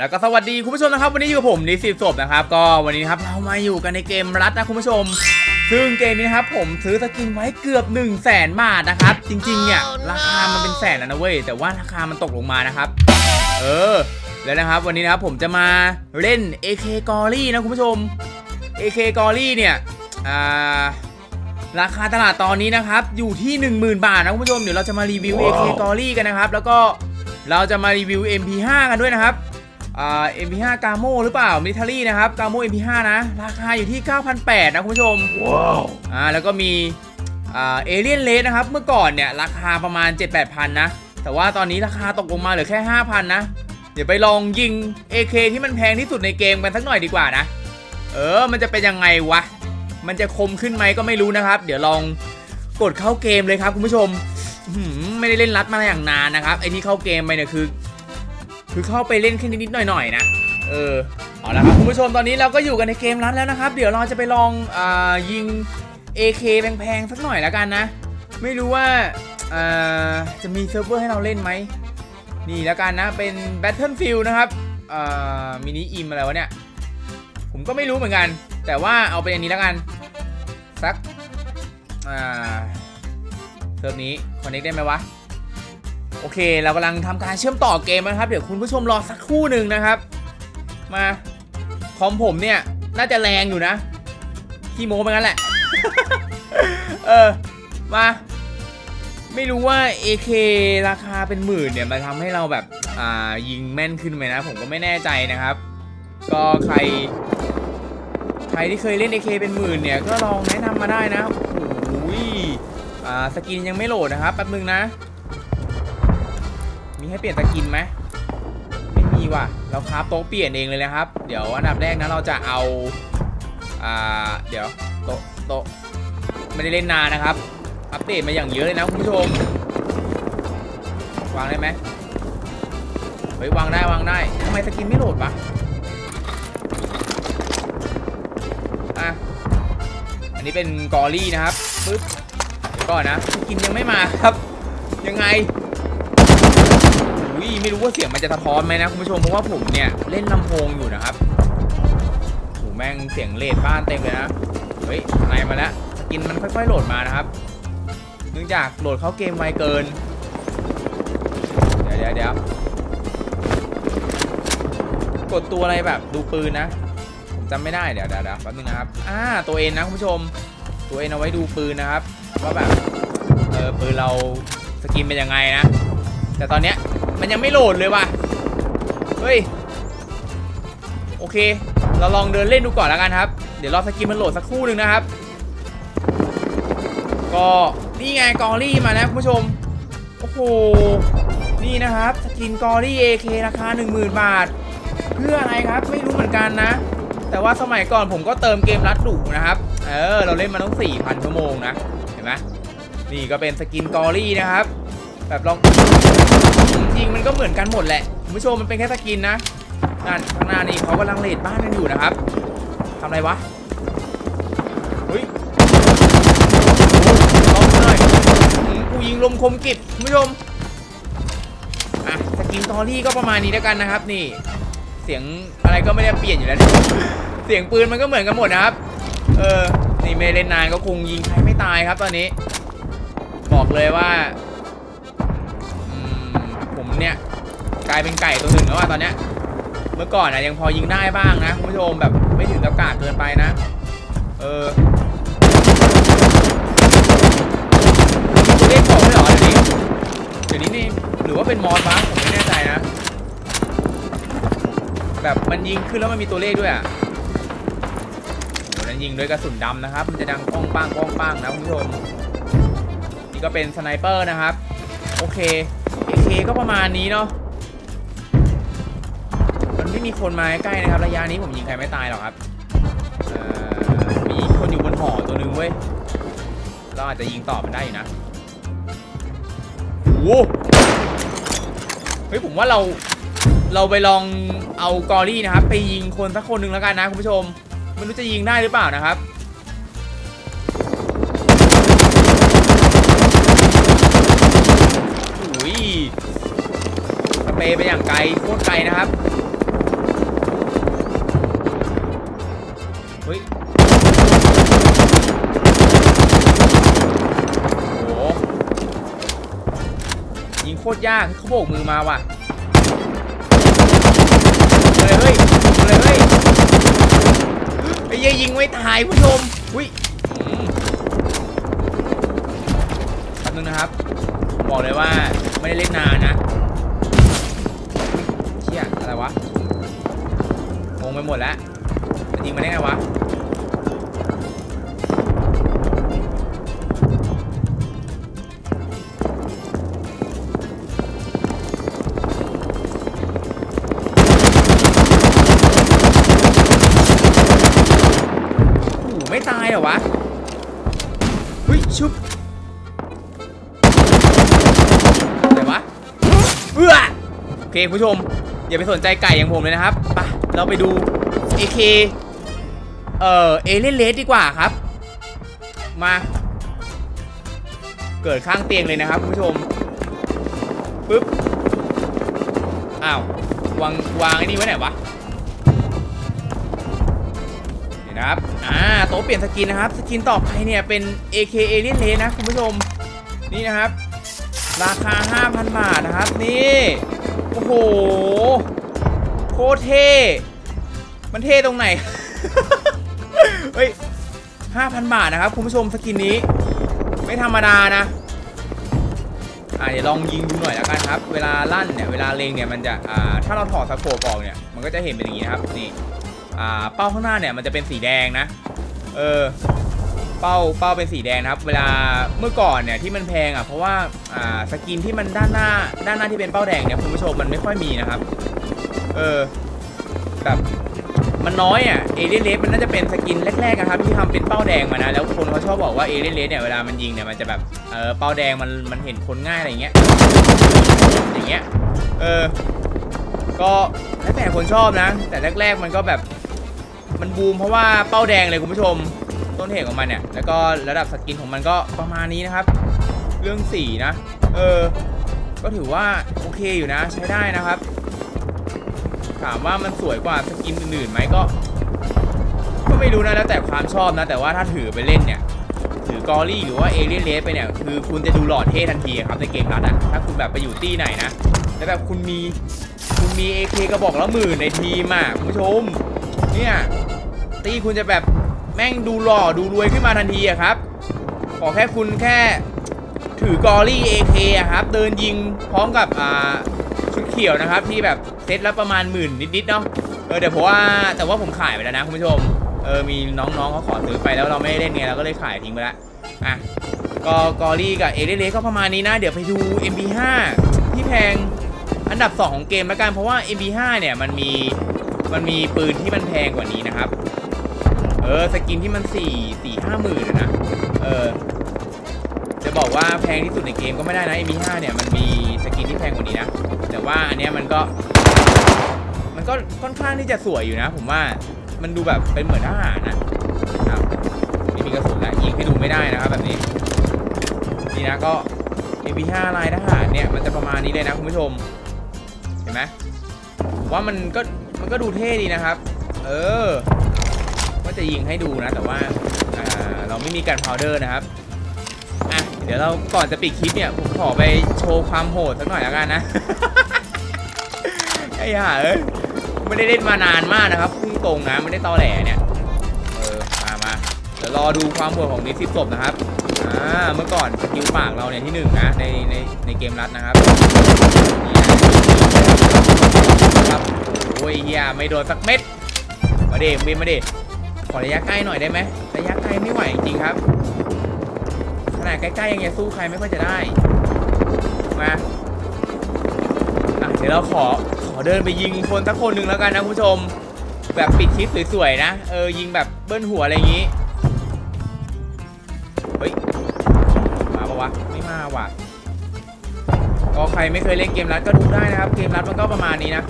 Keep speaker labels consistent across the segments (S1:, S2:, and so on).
S1: แล้วก็สวัสดีคุณผู้ชมนะครับ วันนี้อยู่กับผมนิสิตศพนะครับ ก็วันนี้ครับเรามาอยู่กันในเกมรัดนะคุณผู้ชม ซึ่งเกมนี้นะครับผมซื้อสกินไว้เกือบ1 0 0 0 0แสนบาทนะครับ จริงๆเนี่ยราคามันเป็นแสนแล้วนะเว้ยแต่ว่าราคามันตกลงมานะครับ เออแล้วนะครับ วันนี้นะครับผมจะมาเล่น AK g o r y นะคุณผู้ชม AK g o r y เนี่ยอ่าราคาตลาดตอนนี้นะครับ อยู่ที่ 10,000 บาทนะคุณผู้ชมเดี๋ยวเราจะมารีวิว AK g o r y กันนะครับ แล้วก็เราจะมารีวิว MP5 กันด้วยนะครับ อ่า MP5 กาโมหรือเปล่ามิลิเทอรี่นะครับกาโม MP5 นะ ราคาอยู่ที่ 9,800 นะ คุณผู้ชม
S2: ว้าว
S1: อ่า แล้วก็มีอ่าเอเลียนเลสนะครับ เมื่อก่อนเนี่ย ราคาประมาณ 7-8พันนะ แต่ว่าตอนนี้ราคาตกลงมาเหลือแค่ 5,000 นะ เดี๋ยวไปลองยิง AK ที่มันแพงที่สุดในเกมกันสักหน่อยดีกว่านะ เออ มันจะเป็นยังไงวะ มันจะคมขึ้นไหมก็ไม่รู้นะครับ เดี๋ยวลองกดเข้าเกมเลยครับคุณผู้ชม อื้อหือไม่ได้เล่นรัดมาอย่างนานนะครับไอ้ที่เข้าเกมไปเนี่ยคือ คือเข้าไปเล่นแค่นิดๆหน่อยๆนะ เออ เอาละครับคุณผู้ชมตอนนี้เราก็อยู่กันในเกมรัดแล้วนะครับ เดี๋ยวเราจะไปลองอายิง AK แพงๆสักหน่อยแล้วกันนะ ไม่รู้ว่าอ่าจะมีเซิร์ฟเวอร์ให้เราเล่นไหม นี่แล้วกันนะ เป็น Battlefield นะครับอ่ามินิอิมอะไรวะเนี่ย ผมก็ไม่รู้เหมือนกัน แต่ว่าเอาเป็นอันนี้แล้วกัน สักอ่าเซิร์ฟนี้คอนเน c t ได้ไหมวะ อเค เรากำลังทำการเชื่อมต่อเกมนะครับ เดี๋ยวคุณผู้ชมรอสักครู่หนึ่งนะครับ มาคอมผมเนี่ย น่าจะแรงอยู่นะขี้โม้ไปงั้นแหละ เออ มา ไม่รู้ว่า AK ราคาเป็นหมื่นเนี่ยมาทำให้เราแบบ อ่า ยิงแม่นขึ้นไหมนะ ผมก็ไม่แน่ใจนะครับ ก็ใคร ใครที่เคยเล่น AK เป็นหมื่นเนี่ย ก็ลองแนะนำมาได้นะโอ้ยอ่า สกินยังไม่โหลดนะครับ แป๊บนึงนะ มีให้เปลี่ยนสกินไหมไม่มีว่ะ เราคราฟโต๊ะเปลี่ยนเองเลยนะครับ เดี๋ยวอันดับแรกนะเราจะเอา อ่า เดี๋ยวโต๊ะโต๊ะไม่ได้เล่นนานนะครับ อัปเดตมาอย่างเยอะเลยนะคุณผู้ชม วางได้ไหมเฮ้ยวางได้วางได้ทำไมสกินไม่โหลดวะอะ อันนี้เป็นกอรี่นะครับปึ๊บก่อนนะสกินยังไม่มาครับ ยังไง อุ้ยไม่รู้ว่าเสียงมันจะสะท้อนไหมนะคุณผู้ชมเพราะว่าผมเนี่ยเล่นลำโพงอยู่นะครับโหแม่งเสียงเลดบ้านเต็มเลยนะเฮ้ยไหนมาแล้วสกินมันค่อยๆโหลดมานะครับเนื่องจากโหลดเข้าเกมไวเกิน เดี๋ยวเดี๋ยวเดี๋ยวกดตัวอะไรแบบดูปืนนะผมจำไม่ได้เดี๋ยวเดี๋ยวเดี๋ยวแป๊บนึงนะครับอ่าตัวเอ็นนะคุณผู้ชม ตัวเอ็นเอาไว้ดูปืนนะครับว่าแบบเออปืนเราสกินเป็นยังไงนะแต่ตอนเนี้ย มันยังไม่โหลดเลยว่ะ เฮ้ย โอเค เราลองเดินเล่นดูก่อนแล้วกันครับ เดี๋ยวรอสกินมันโหลดสักครู่หนึ่งนะครับ ก็นี่ไงกอรี่มานะคุณผู้ชม โอ้โห นี่นะครับสกินกอรี่ AK ราคา 10,000 บาท เพื่ออะไรครับไม่รู้เหมือนกันนะ แต่ว่าสมัยก่อนผมก็เติมเกมรัดดุนะครับ เออ เราเล่นมาต้อง 4,000 ชั่วโมงนะ เห็นไหมนี่ก็เป็นสกินกอรี่นะครับ แบบลอง เหมือนกันหมดแหละคุณผู้ชมมันเป็นแค่สกินนะนั่นข้างหน้านี่เขากำลังเลดบ้านกันอยู่นะครับทำอะไรวะเฮ้ยลองหน่อยอืมกูยิงลมคมกิบคุณผู้ชมอะสกินตอรี่ก็ประมาณนี้แล้วกันนะครับ นี่ เสียงอะไรก็ไม่ได้เปลี่ยนอยู่แล้วเสียงปืนมันก็เหมือนกันหมดนะครับ เออนี่ไม่เลนนานก็คงยิงใครไม่ตายครับตอนนี้ บอกเลยว่าผมเนี่ย กลายเป็นไก่ตัวหนึ่งแล้วอะตอนเนี้ยเมื่อก่อนอะยังพอยิงได้บ้างนะคุณผู้ชมแบบไม่ถึงกับกากเกินไปนะ เออตัวเลขอกไม่หรอเดี๋ยวนี้เดี๋ยวนี้นี่หรือว่าเป็นมอสบ้างผมไม่แน่ใจนะ แบบมันยิงขึ้นแล้วมันมีตัวเลขด้วยอะตัวนั้นยิงด้วยกระสุนดำนะครับ มันจะดังป้องป้างป้องป้างนะคุณผู้ชมนี่ก็เป็นสไนเปอร์นะครับ โอเค AK ก็ประมาณนี้เนาะ มีคนมาใกล้นะครับ ระยะนี้ผมยิงใครไม่ตายหรอกครับมีคนอยู่บนหอตัวหนึงเว้ย เราอาจจะยิงต่อมันได้อยู่นะโอ้โหเฮ้ยผมว่าเราเราไปลองเอากอรี่นะครับ ไปยิงคนสักคนหนึ่งแล้วกันนะคุณผู้ชม ไม่รู้จะยิงได้หรือเปล่านะครับอุ้ยสเปรย์ไปอย่างไกลโคตรไกลนะครับ ตรยากเขาโบกมือมาว่ะเลยเฮ้ยเลยเฮ้ยไอ้เหี้ยยิงไม่ตายผู้ชมอุ้ยอืมแป๊บนึงนะครับ บอกเลยว่าไม่ได้เล่นนานนะเชี่ยอะไรวะงงไปหมดแล้วมันยิงมาได้ไงวะ ตายเหรอวะเฮ้ยชุบอะไรวะเอื้อโอเคผู้ชม อย่าไปสนใจไก่อย่างผมเลยนะครับไปเราไปดู AK เอ่อเอเลนเลสดีกว่าครับ มา เกิดข้างเตียงเลยนะครับผู้ชมปึ๊บอ้าววางวางไอ้นี่ไว้ไหนวะ นะครับอ่าโต๊ะเปลี่ยนสกินนะครับ สกินต่อไปเนี่ยเป็น AK Alien Race นะคุณผู้ชม นี่นะครับ ราคา 5,000 บาทนะครับ นี่ โอ้โห โคตรเท่ มันเท่ตรงไหน เฮ้ย 5,000 บาทนะครับ คุณผู้ชมสกินนี้ ไม่ธรรมดานะอ่าเดี๋ยวลองยิงดูหน่อยแล้วกันครับ เวลาลั่นเนี่ย เวลาเลงเนี่ยมันจะ อ่า ถ้าเราถอดสโคปออกเนี่ย มันก็จะเห็นเป็นอย่างนี้นะครับ นี่ อ่าเป้าข้างหน้าเนี่ยมันจะเป็นสีแดงนะ เออเป้าเป้าเป็นสีแดงนะครับ เวลาเมื่อก่อนเนี่ยที่มันแพงอะเพราะว่าอ่าสกินที่มันด้านหน้าด้านหน้าที่เป็นเป้าแดงเนี่ยคุณผู้ชมมันไม่ค่อยมีนะครับ เออแบบมันน้อยอะเอเลียนเลสมันน่าจะเป็นสกินแรกๆนะครับที่ทำเป็นเป้าแดงมานะแล้วคนเขาชอบบอกว่าเอเลียนเลสเนี่ยเวลามันยิงเนี่ยมันจะแบบเออเป้าแดงมันมันเห็นคนง่ายอะไรเงี้ยอย่างเงี้ยเออก็แล้วแต่คนชอบนะ แต่แรกๆมันก็แบบ มันบูมเพราะว่าเป้าแดงเลยคุณผู้ชม ต้นเหตุของมันเนี่ย แล้วก็ระดับสกินของมันก็ประมาณนี้นะครับ เรื่องสีนะ เออ ก็ถือว่าโอเคอยู่นะ ใช้ได้นะครับ ถามว่ามันสวยกว่าสกินอื่นๆไหมก็ ก็ไม่รู้นะแล้วแต่ความชอบนะ แต่ว่าถ้าถือไปเล่นเนี่ยถือกอรี่หรือว่าเอเลียนเลสไปเนี่ยคือคุณจะดูหล่อเท่ทันทีครับในเกมรัดอะถ้าคุณแบบไปอยู่ตี้ไหนนะแล้วแบบคุณมีคุณมี AK กระบอกละหมื่นในทีมอะคุณผู้ชม เนี่ยตีคุณจะแบบแม่งดูหล่อดูรวยขึ้นมาทันทีอะครับ ขอแค่คุณแค่ถือกอรี่ AK อะครับ เดินยิงพร้อมกับอ่าชุดเขียวนะครับ ที่แบบเซตละประมาณหมื่นนิดๆเนาะเออเดี๋ยวเพราะว่าแต่ว่าผมขายไปแล้วนะคุณผู้ชมเออมีน้องๆเขาขอซื้อไปแล้วเราไม่ได้เล่นไงเราก็เลยขายทิ้งไปละอะก็กอรี่กับเอเดเลก็ประมาณนี้นะ เดี๋ยวไปดู MB5 ที่แพงอันดับ 2 ของเกมแล้วกันเพราะว่า MP5 เนี่ยมันมี มันมีปืนที่มันแพงกว่านี้นะครับ เออสกินที่มัน4 4 5หมื่นนะ เออ จะบอกว่าแพงที่สุดในเกมก็ไม่ได้นะ MP5 เนี่ยมันมีสกินที่แพงกว่านี้นะ แต่ว่าอันเนี้ยมันก็ มันก็ค่อนข้างที่จะสวยอยู่นะ ผมว่ามันดูแบบเป็นเหมือนทหารนะอ้าวไม่มีกระสุนแล้วยิงให้ดูไม่ได้นะครับแบบนี้นี่นะก็ MP5 ลายทหารเนี่ยมันจะประมาณนี้เลยนะคุณผู้ชม เห็นไหมว่ามันก็ มันก็ดูเท่ดีนะครับ เออว่าจะยิงให้ดูนะ แต่ว่าเราไม่มีการพาวเดอร์นะครับ อะ เดี๋ยวเราก่อนจะปิดคลิปเนี่ย ผมขอไปโชว์ความโหดสักหน่อยแล้วกันนะ ไอ้ห่าเอ้ย ไม่ได้เล่นมานานมากนะครับ พุ่งตรงนะ ไม่ได้ตอแหลเนี่ย เออ มามาเดี๋ยวรอดูความโหดของนิสิตศพนะครับ อ่า เมื่อก่อนสกิลปากเราเนี่ยที่หนึ่งนะ ในในในเกมรัดนะครับโอ้ย เฮียไม่โดนสักเม็ด มาเดบินมาเดขอระยะใกล้หน่อยได้ไหมระยะไกลไม่ไหวจริงครับ ขนาดใกล้ๆยังจะสู้ใครไม่ค่อยจะได้ มาเดี๋ยวเราขอขอเดินไปยิงคนสักคนหนึ่งแล้วกันนะคุณผู้ชม แบบปิดคลิปสวยๆนะ เออยิงแบบเบิ้ลหัวอะไรอย่างงี้ เฮ้ย มาปะวะ ไม่มาว่ะก็ใครไม่เคยเล่นเกมรัดก็ดูได้นะครับ เกมรัดมันก็ประมาณนี้นะ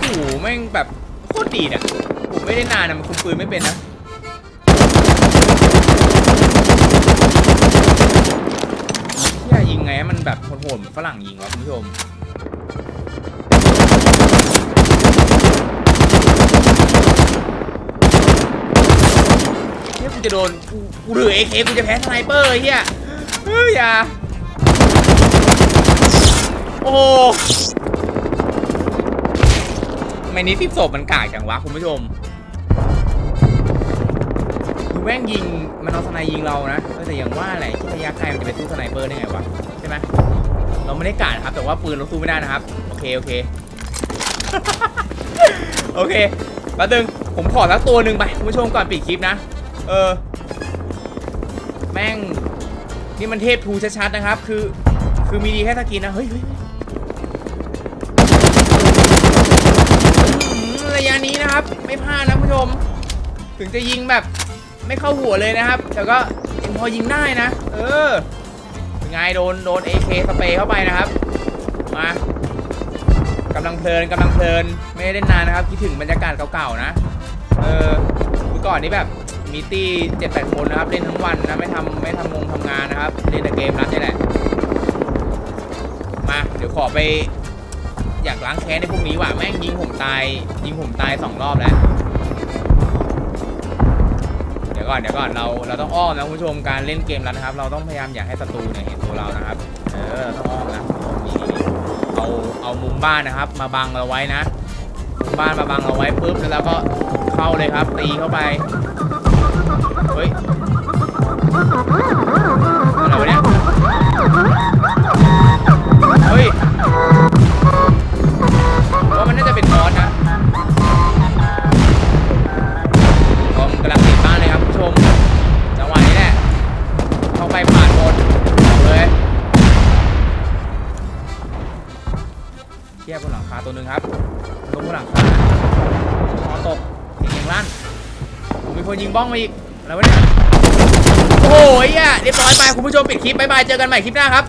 S1: โอ้โห แม่งแบบโคตรดีเนี่ยผมไม่ได้นานนะมันคุมปืนไม่เป็นนะที่ยิงไงมันแบบโหดๆเหมือนฝรั่งยิงวะคุณผู้ชมชี่ยกูจะโดนกูกูถือเอเคกูจะแพ้สไนเปอร์เฮียเฮ้ยอย่าโอ้ ไมนี้สิบศพมันกากจังวะคุณผู้ชมดูแม่งยิงมันเอาสไนยิงเรานะแต่อย่างว่าแหละที่ระยะไกลมันจะไปสู้สไนเปอร์ได้ไงวะใช่ไหมเราไม่ได้กาดครับ แต่ว่าปืนเราสู้ไม่ได้นะครับ โอเคโอเคโอเคแป๊บนึงผมขอสักตัวหนึ่งไปคุณผู้ชมก่อนปิดคลิปนะ เออ แม่ง นี่มันเทพทูชัดๆนะครับ คือ คือมีดีแค่สกินนะ เฮ้ย ระยะนี้นะครับ ไม่พลาดนะคุณผู้ชม ถึงจะยิงแบบไม่เข้าหัวเลยนะครับ แต่ก็ยังพอยิงได้นะ เออเป็นไงโดนโดน AK สเปรย์เข้าไปนะครับ มากำลังเพลินกำลังเพลินไม่ได้เล่นนานนะครับ คิดถึงบรรยากาศเก่าๆนะ เออเมื่อก่อนนี่แบบมีตี้เจ็ดแปดคนนะครับ เล่นทั้งวันนะไม่ทำไม่ทำงงทำงานนะครับ เล่นแต่เกมรัดนี่แหละ มา เดี๋ยวขอไป อยากล้างแค้นในพวกนี้ว่ะแม่งยิงผมตาย ยิงผมตายสองรอบแล้ว เดี๋ยวก่อนเดี๋ยวก่อนเราเราต้องอ้อมนะคุณผู้ชมการเล่นเกมแล้วนะครับ เราต้องพยายามอย่าให้ศัตรูเนี่ยเห็นตัวเรานะครับ เออเราต้องอ้อมนะนี่เอาเอามุมบ้านนะครับ มาบังเราไว้นะมุมบ้านมาบังเราไว้ปุ๊บแล้วเราก็เข้าเลยครับ ตีเข้าไปเฮ้ยอะไรวะเนี่ยเฮ้ย คนยิงบ้องมาอีกอะไรวะเนี่ยโอ้ยอะเรียบร้อยไปคุณผู้ชมปิดคลิปบายบายเจอกันใหม่คลิปหน้าครับ